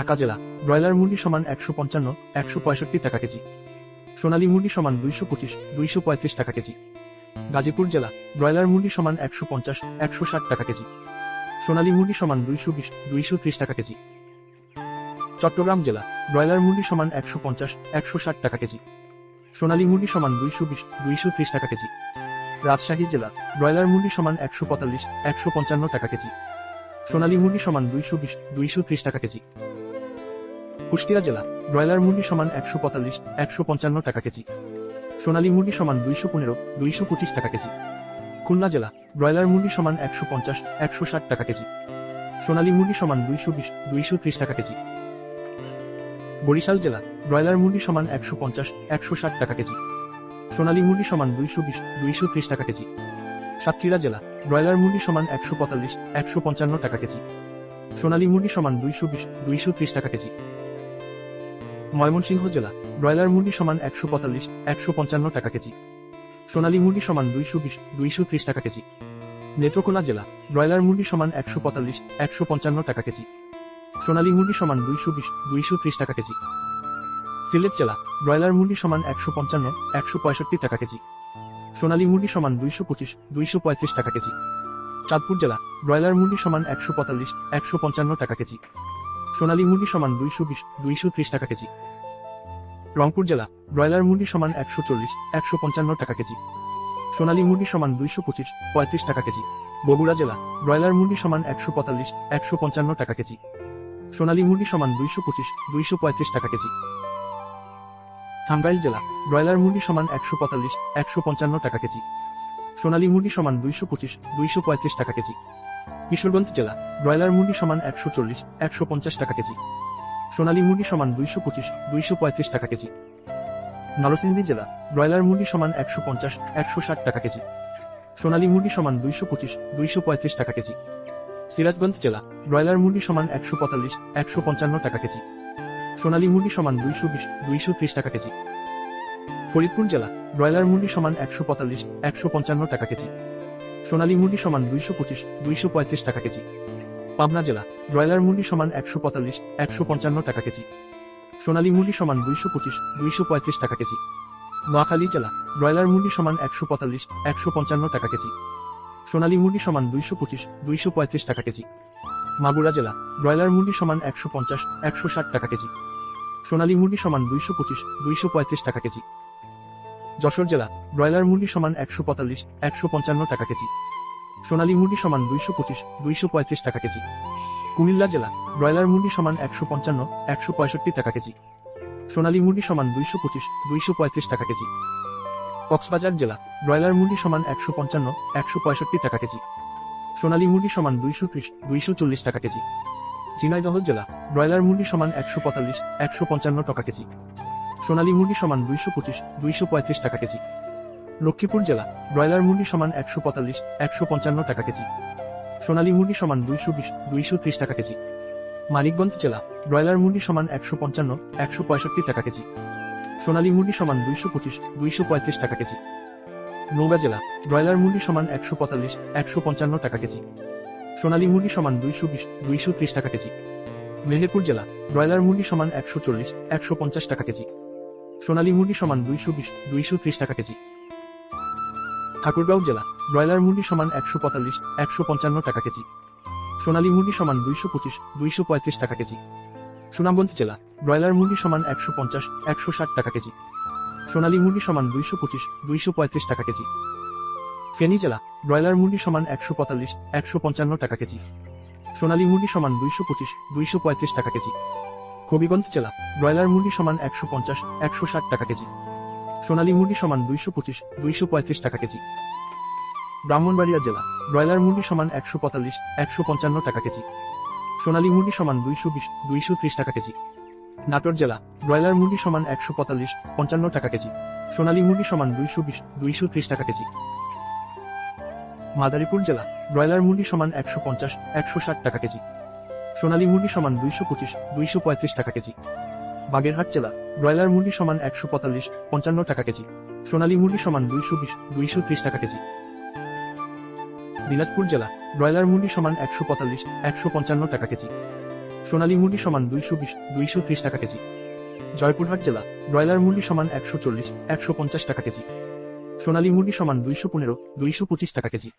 ঢাকা জেলা। ব্রয়লার মুরগি সমান একশো পঞ্চান্ন, একশো টাকা কেজি। সোনালী মুরগি সমান দুইশো পঁচিশ, দুইশো পঁয়ত্রিশ টাকা কেজি। গাজীপুর জেলা, ব্রয়লার মুরগি সমান একশো পঞ্চাশ, একশো ষাট টাকা কেজি। সোনালী মুরগি সমান দুইশো বিশ, দুইশো ত্রিশ টাকা কেজি। চট্টগ্রাম জেলা, ব্রয়লার মুরগি সমান একশো পঞ্চাশ, একশো ষাট টাকা কেজি। সোনালী মুরগি সমান দুইশো বিশ, দুইশো ত্রিশ টাকা কেজি। রাজশাহী জেলা, ব্রয়লার মুরগি সমান একশো পঁয়তাল্লিশ, একশো পঞ্চান্ন টাকা কেজি। সোনালী মুরগি সমান দুইশো বিশ, দুইশো ত্রিশ টাকা কেজি। কুষ্টিয়া জেলা, ব্রয়লার মুরগি সমান একশো পঁয়তাল্লিশ, একশো পঞ্চান্ন টাকা কেজি। সোনালী মুরগি সমান দুইশো পনেরো, দুইশো পঁচিশ টাকা কেজি। খুলনা জেলা, ব্রয়লার মুরগি সমান একশো পঞ্চাশ, একশো ষাট টাকা কেজি। সোনালী মুরগি সমান দুইশো বিশ, দুইশো ত্রিশ টাকা কেজি। বরিশাল জেলা, ব্রয়লার মুরগি সমান একশো পঞ্চাশ, একশো ষাট টাকা কেজি। সোনালী মুরগি সমান দুইশো বিশ, দুইশো ত্রিশ টাকা কেজি। সাতক্ষীরা জেলা, ব্রয়লার মুরগি সমান একশো পঁয়তাল্লিশ, একশো পঞ্চান্ন টাকা কেজি। সোনালী মুরগি সমান দুইশো বিশ, দুইশো ত্রিশ টাকা কেজি। ময়মনসিংহ জেলা, ব্রয়লার মুরগি সমান একশো পঁয়তাল্লিশ, একশো পঞ্চান্ন টাকা কেজি। সোনালী মুরগি সমান দুইশো বিশ, দুইশো ত্রিশ টাকা কেজি। নেত্রকোনা জেলা, ব্রয়লার মুরগি সমান একশো পঁয়তাল্লিশ, একশো পঞ্চান্ন টাকা কেজি। সোনালী মুরগি সমান দুইশো বিশ, দুইশো ত্রিশ টাকা কেজি। সিলেট জেলা, ব্রয়লার মুরগি সমান একশো পঞ্চান্ন, একশো পঁয়ষট্টি টাকা কেজি। সোনালী মুরগি সমান দুইশো পঁচিশ, দুইশো পঁয়ত্রিশ টাকা কেজি। চাঁদপুর জেলা, ব্রয়লার মুরগি সমান একশো পঁয়তাল্লিশ, একশো পঞ্চান্ন টাকা কেজি। সোনালী মুরগি সমান দুইশো বিশ, দুইশো ত্রিশ টাকা কেজি। রংপুর জেলা, ব্রয়লার মুরগি সমান একশো চল্লিশ, একশো পঞ্চান্ন টাকা কেজি। সোনালী মুরগি সমান দুইশো পঁচিশ, পঁয়ত্রিশ টাকা কেজি। বগুড়া জেলা, ব্রয়লার মুরগি সমান একশো পঁয়তাল্লিশ, একশো পঞ্চান্ন টাকা কেজি। সোনালী মুরগি সমান দুইশো পঁচিশ, দুইশো পঁয়ত্রিশ টাকা কেজি। টাঙ্গাইল জেলা, ব্রয়লার মুরগি সমান একশো পঁয়তাল্লিশ, একশো পঞ্চান্ন টাকা কেজি। সোনালী মুরগি সমান দুইশো পঁচিশ, দুইশো পঁয়ত্রিশ টাকা কেজি। কিশোরগঞ্জ জেলা, ব্রয়লার মুরগি সমান একশো চল্লিশ, একশো পঞ্চাশ টাকা কেজি। সোনালী মুরগি সমান দুইশো পঁচিশ, দুইশো পঁয়ত্রিশ টাকা কেজি। নরসিংদী জেলা, ব্রয়লার মুরগি সমান একশো পঞ্চাশ, একশো ষাট টাকা কেজি। সোনালী মুরগি সমান দুইশো পঁচিশ, দুইশো পঁয়ত্রিশ টাকা কেজি। সিরাজগঞ্জ জেলা, ব্রয়লার মুরগি সমান একশো পঁয়তাল্লিশ, একশো পঞ্চান্ন টাকা কেজি। সোনালী মুরগি সমান দুইশো বিশ, দুইশো ত্রিশ টাকা কেজি। ফরিদপুর জেলা, ব্রয়লার মুরগি সমান একশো পঁয়তাল্লিশ, একশো পঞ্চান্ন টাকা কেজি। সোনালী মুরগি সমান দুইশো পঁচিশ, দুইশো পঁয়ত্রিশ টাকা কেজি। পাবনা জেলা, ব্রয়লার মুরগি সমান একশো পঁয়তাল্লিশ, একশো পঞ্চান্ন টাকা কেজি। সোনালী মুরগি সমান দুইশো পঁচিশ, দুইশো পঁয়ত্রিশ টাকা কেজি। নোয়াখালী জেলা, ব্রয়লার মুরগি সমান একশো পঁয়তাল্লিশ, একশো পঞ্চান্ন টাকা কেজি। সোনালী মুরগি সমান দুইশো পঁচিশ, দুইশো পঁয়ত্রিশ টাকা কেজি। মাগুরা জেলা, ব্রয়লার মুরগি সমান একশো পঞ্চাশ, একশো ষাট টাকা কেজি। সোনালী মুরগি সমান দুইশো পঁচিশ, দুইশো পঁয়ত্রিশ টাকা কেজি। যশোর জেলা, ব্রয়লার মুরগি সমান একশো পঁয়তাল্লিশ, একশো পঞ্চান্ন টাকা কেজি। সোনালী মুরগি সমান দুইশো পঁচিশ, দুইশো পঁয়ত্রিশ টাকা কেজি। কুমিল্লা জেলা, ব্রয়লার মুরগি সমান একশো পঞ্চান্ন, একশো পঁয়ষট্টি টাকা কেজি। সোনালী মুরগি সমান দুইশো পঁচিশ, দুইশো পঁয়ত্রিশ টাকা কেজি। কক্সবাজার জেলা, ব্রয়লার মুরগি সমান একশো পঞ্চান্ন, একশো পঁয়ষট্টি টাকা কেজি। সোনালী মুরগি সমান দুইশো ত্রিশ, দুইশো চল্লিশ টাকা কেজি। ঝিনাইদহ জেলা, ব্রয়লার মুরগি সমান একশো পঁয়তাল্লিশ, একশো পঞ্চান্ন টাকা কেজি। সোনালী মুরগি সমান দুইশো পঁচিশ, দুইশো পঁয়ত্রিশ টাকা কেজি। লক্ষ্মীপুর জেলা, ব্রয়লার মুরগি সমান একশো পঁয়তাল্লিশ, একশো পঞ্চান্ন টাকা কেজি। সোনালী মুরগি সমান দুইশো বিশ, দুইশো ত্রিশ টাকা কেজি। মানিকগঞ্জ জেলা, ব্রয়লার মুরগি সমান একশো পঞ্চান্ন, একশো পঁয়ষট্টি টাকা কেজি। সোনালী মুরগি সমান দুইশো পঁচিশ, দুইশো পঁয়ত্রিশ টাকা কেজি। নৌগা জেলা, ব্রয়লার মুরগি সমান একশো পঁয়তাল্লিশ, একশো পঞ্চান্ন টাকা কেজি। সোনালী মুরগি সমান দুইশো বিশ, দুইশো ত্রিশ টাকা কেজি। মেহেরপুর জেলা, ব্রয়লার মুরগি সমান একশো চল্লিশ, একশো পঞ্চাশ টাকা কেজি। সোনালী মুরগি সমান দুইশো বিশ, দুইশো ত্রিশ টাকা কেজি। ঠাকুরগাঁও জেলা, ব্রয়লার মুরগি সমান একশো পঁয়তাল্লিশ, একশো পঞ্চান্ন টাকা কেজি। সোনালী মুরগি সমান দুইশো পঁচিশ, দুইশো পঁয়ত্রিশ টাকা কেজি। সুনামগঞ্জ জেলা, ব্রয়লার মুরগি সমান একশো পঞ্চাশ, একশো ষাট টাকা কেজি। সোনালী মুরগি সমান দুইশো পঁচিশ, দুইশো পঁয়ত্রিশ টাকা কেজি। ফেনী জেলা, ব্রয়লার মুরগি সমান একশো পঁয়তাল্লিশ, একশো পঞ্চান্ন টাকা কেজি। সোনালী মুরগি সমান দুইশো পঁচিশ, দুইশো পঁয়ত্রিশ টাকা কেজি। হবিগঞ্জ জেলা, ব্রয়লার মুরগি সমান একশো পঞ্চাশ, একশো ষাট টাকা কেজি। সোনালী মুরগি সমান দুইশো পঁচিশ, দুইশো পঁয়ত্রিশ টাকা কেজি। ব্রাহ্মণবাড়িয়া জেলা, ব্রয়লার মুরগি সমান একশো পঁয়তাল্লিশ, একশো পঞ্চান্ন টাকা কেজি। সোনালী মুরগি সমান দুইশো বিশ, দুইশো ত্রিশ টাকা কেজি। নাটোর জেলা, ব্রয়লার মুরগি সমান একশো পঁয়তাল্লিশ, পঞ্চান্ন টাকা কেজি। সোনালী মুরগি সমান দুইশো বিশ, দুইশো ত্রিশ টাকা কেজি। মাদারীপুর জেলা, ব্রয়লার মুরগি সমান একশো পঞ্চাশ, একশো ষাট টাকা কেজি। সোনালী মুরগি সমান দুইশো পঁচিশ, দুইশো পঁয়ত্রিশ টাকা কেজি। বাগেরহাট জেলা, ব্রয়লার মুরগি সমান একশো পঁয়তাল্লিশ, পঞ্চান্ন টাকা কেজি। সোনালী মুরগি সমান দুইশো বিশ, দুইশো ত্রিশ টাকা কেজি। দিনাজপুর জেলা, ব্রয়লার মুরগি সমান একশো পঁয়তাল্লিশ, একশো পঞ্চান্ন টাকা কেজি। সোনালী মুরগি সমান দুইশো বিশ, দুইশো ত্রিশ টাকা কেজি। জয়পুরহাট জেলা, ব্রয়লার মুরগি সমান একশো চল্লিশ, একশো পঞ্চাশ টাকা কেজি। সোনালী মুরগি সমান দুইশো পনেরো, দুইশো পঁচিশ টাকা কেজি।